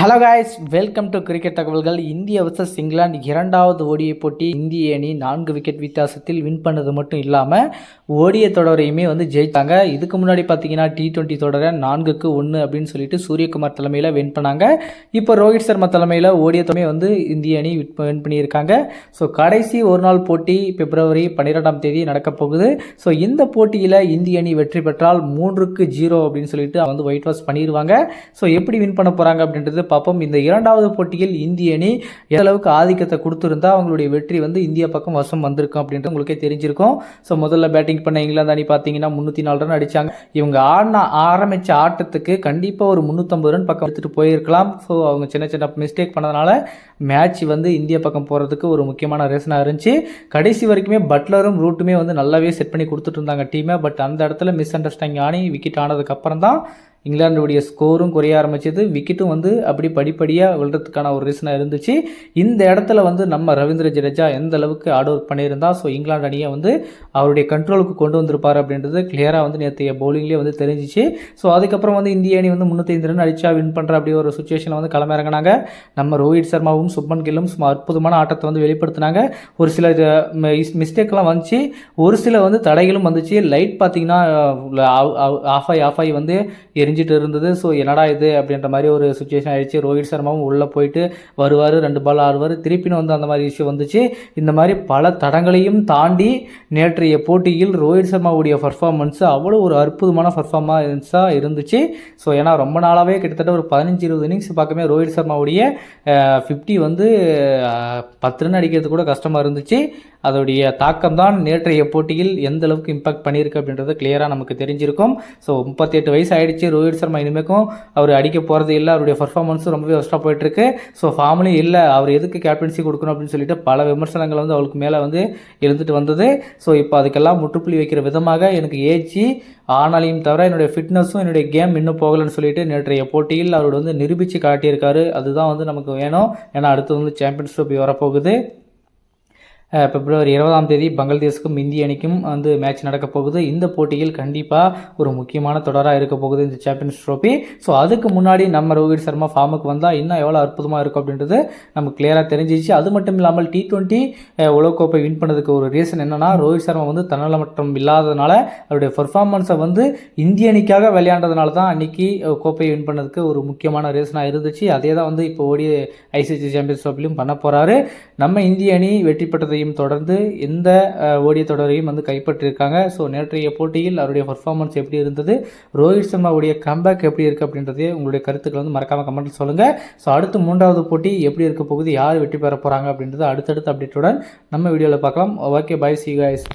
Hello guys welcome to cricket தகவல்கள் இந்திய versus England இரண்டாவது ஓடிய போட்டி. இந்திய அணி நான்கு விக்கெட் வித்தியாசத்தில் வின் பண்ணது மட்டும் இல்லாமல் ஓடிய தொடரையுமே வந்து ஜெயித்தாங்க இதுக்கு முன்னாடி பார்த்தீங்கன்னா டி டுவெண்ட்டி தொடரை நான்குக்கு ஒன்று அப்படின்னு சொல்லிட்டு சூரியகுமார் தலைமையில் வின் பண்ணாங்க. இப்போ ரோஹித் சர்மா தலைமையில் ஓடிய தொடரை வந்து இந்திய அணி வின் பண்ணியிருக்காங்க. ஸோ கடைசி ஒரு நாள் போட்டி பிப்ரவரி பன்னிரெண்டாம் தேதி நடக்கப் போகுது. ஸோ இந்த போட்டியில் இந்திய அணி வெற்றி பெற்றால் மூன்றுக்கு ஜீரோ அப்படின்னு சொல்லிட்டு வந்து ஒயிட் வாஷ் பண்ணிடுவாங்க ஸோ எப்படி வின் பண்ண போகிறாங்க அப்படின்றது பார்ப்போம். இந்த இரண்டாவது போட்டியில் இந்திய அணி எந்த அளவுக்கு ஆதிக்கத்தை கொடுத்துருந்தா அவங்களுடைய வெற்றி வந்து இந்தியா பக்கம் வசம் வந்திருக்கும் அப்படின்றது உங்களுக்கே தெரிஞ்சிருக்கும். ஸோ முதல்ல பேட்டிங் பண்ண இங்கிலாந்து அணி பார்த்தீங்கன்னா முந்நூற்றி நாலு ரன் அடித்தாங்க இவங்க ஆடின ஆரம்பித்த ஆட்டத்துக்கு கண்டிப்பாக ஒரு முந்நூற்றம்பது ரன் பக்கம் எடுத்துகிட்டு போயிருக்கலாம். ஸோ அவங்க சின்ன சின்ன மிஸ்டேக் பண்ணதுனால மேட்ச் வந்து இந்திய பக்கம் போகிறதுக்கு ஒரு முக்கியமான ரீசனாக இருந்துச்சு. கடைசி வரைக்குமே பட்லரும் ரூட்டுமே வந்து நல்லாவே செட் பண்ணி கொடுத்துட்டு இருந்தாங்க டீமை பட் அந்த இடத்துல மிஸ் அண்டர்ஸ்டாண்டிங் ஆனி விக்கெட் ஆனதுக்கப்புறம் தான் இங்கிலாந்துடைய ஸ்கோரும் குறைய ஆரம்பிச்சது. விக்கெட்டும் வந்து அப்படி படிப்படியாக விழுறதுக்கான ஒரு ரீசனாக இருந்துச்சு. இந்த இடத்துல வந்து நம்ம ரவீந்திர ஜடேஜா எந்த அளவுக்கு ஆட் அவுட் பண்ணியிருந்தா ஸோ இங்கிலாந்து அணியை வந்து அவருடைய கண்ட்ரோலுக்கு கொண்டு வந்திருப்பார் அப்படின்றது கிளியராக வந்து நேற்றைய பவுலிங்லேயே வந்து தெரிஞ்சிச்சு. ஸோ அதுக்கப்புறம் வந்து இந்திய அணி வந்து முந்நூற்றி ரன் அடிச்சா வின் பண்ணுற அப்படி ஒரு சுச்சுவேஷனில் வந்து களமிறங்கினாங்க. நம்ம ரோஹித் சர்மாவும் சுப்மன் கில்லும் சும்மா அற்புதமான ஆட்டத்தை வந்து வெளிப்படுத்தினாங்க. ஒரு சில மிஸ்டேக்லாம் வந்துச்சு. ஒரு சில வந்து தடைகளும் வந்துச்சு. லைட் பார்த்தீங்கன்னா ஆஃப் ஆகி ஆஃப் ஆகி வந்து தெரிஞ்சிட்டு இருந்தது ஸோ என்னடா இது அப்படின்ற மாதிரி ஒரு சுச்சுவேஷன் ஆயிடுச்சு. ரோஹித் சர்மாவும் உள்ளே போயிட்டு வருவார் ரெண்டு பால் ஆடுவார். திருப்பின்னு வந்து அந்த மாதிரி இஷ்யூ வந்துச்சு. இந்த மாதிரி பல தடங்களையும் தாண்டி நேற்றைய போட்டியில் ரோஹித் சர்மாவுடைய பர்ஃபார்மன்ஸ் அவ்வளோ ஒரு அற்புதமான பர்ஃபார்மன்ஸாக இருந்துச்சு. ஸோ ஏன்னா ரொம்ப நாளாகவே கிட்டத்தட்ட ஒரு பதினஞ்சு இருபது இன்னிங்ஸ் பார்க்கவே ரோஹித் சர்மாவுடைய ஃபிஃப்டி வந்து அஹ், பத்து ரன் அடிக்கிறது கூட கஷ்டமாக இருந்துச்சு. அதோடைய தாக்கம் தான் நேற்றைய போட்டியில் எந்த அளவுக்கு இம்பாக்ட் பண்ணியிருக்கு அப்படின்றது கிளியராக நமக்கு தெரிஞ்சிருக்கும். ஸோ முப்பத்தெட்டு வயசு ஆயிடுச்சு ரோஹித் சர்மா இனிமேக்கும் அவர் அடிக்க போகிறது இல்லை அவருடைய பர்ஃபார்மன்ஸும் ரொம்பவே ஒஸ்ட்டாக போயிட்டுருக்கு. ஸோ ஃபார்ம்லேயும் இல்லை அவர் எதுக்கு கேப்டன்சி கொடுக்கணும் அப்படின்னு சொல்லிட்டு பல விமர்சனங்கள் வந்து அவருக்கு மேலே வந்து எழுந்துட்டு வந்தது. ஸோ இப்போ அதுக்கெல்லாம் முற்றுப்புள்ளி வைக்கிற விதமாக எனக்கு ஏஜி ஆனாலையும் தவிர என்னுடைய ஃபிட்னஸும் என்னுடைய கேம் இன்னும் போகலைன்னு சொல்லிட்டு நேற்றைய போட்டியில் அவர் வந்து நிரூபித்து காட்டியிருக்காரு. அதுதான் வந்து நமக்கு வேணும். ஏன்னா அடுத்து வந்து சாம்பியன்ஸ் ட்ரோபி வரப்போகுது. பிப்ரவரி இருபதாம் தேதி பங்களாதேஷுக்கும் இந்திய அணிக்கும் வந்து மேட்ச் நடக்க போகுது. இந்த போட்டியில் கண்டிப்பாக ஒரு முக்கியமான தொடராக இருக்க போகுது இந்த சாம்பியன்ஸ் ட்ரோஃபி ஸோ அதுக்கு முன்னாடி நம்ம ரோஹித் சர்மா ஃபார்முக்கு வந்தால் இன்னும் எவ்வளோ அற்புதமாக இருக்கும் அப்படின்றது நமக்கு கிளியராக தெரிஞ்சிச்சு. அது மட்டும் இல்லாமல் டி டுவெண்ட்டி உலகக்கோப்பை வின் பண்ணதுக்கு ஒரு ரீசன் என்னென்னா ரோஹித் சர்மா வந்து தன்னலமற்றம் இல்லாததுனால அவருடைய பெர்ஃபார்மன்ஸை வந்து இந்திய அணிக்காக விளையாண்டதுனால தான் அன்னைக்கு கோப்பையை வின் பண்ணதுக்கு ஒரு முக்கியமான ரீசனாக இருந்துச்சு. அதே தான் வந்து இப்போ ஓடிய ஐசிசி சாம்பியன்ஸ் ட்ரோஃபிலையும் பண்ண போகிறாரு நம்ம இந்திய அணி வெற்றி பெற்றதை தொடரையும் தொடர்ந்து எந்த ஓடிய தொடரையும் வந்து கைப்பற்றியிருக்காங்க ஸோ நேற்றைய போட்டியில் அவருடைய பர்ஃபார்மன்ஸ் எப்படி இருந்தது? ரோஹித் சர்மாவுடைய கம்பேக் எப்படி இருக்குது அப்படின்றதே உங்களுடைய கருத்துக்களை வந்து மறக்காமல் கமெண்ட் சொல்லுங்கள் ஸோ அடுத்து மூன்றாவது போட்டி எப்படி இருக்க போகுது? யார் வெற்றி பெற போகிறாங்க அப்படின்றது அடுத்தடுத்த அப்டேட்டுடன் நம்ம வீடியோவில் பார்க்கலாம். Okay bye C guys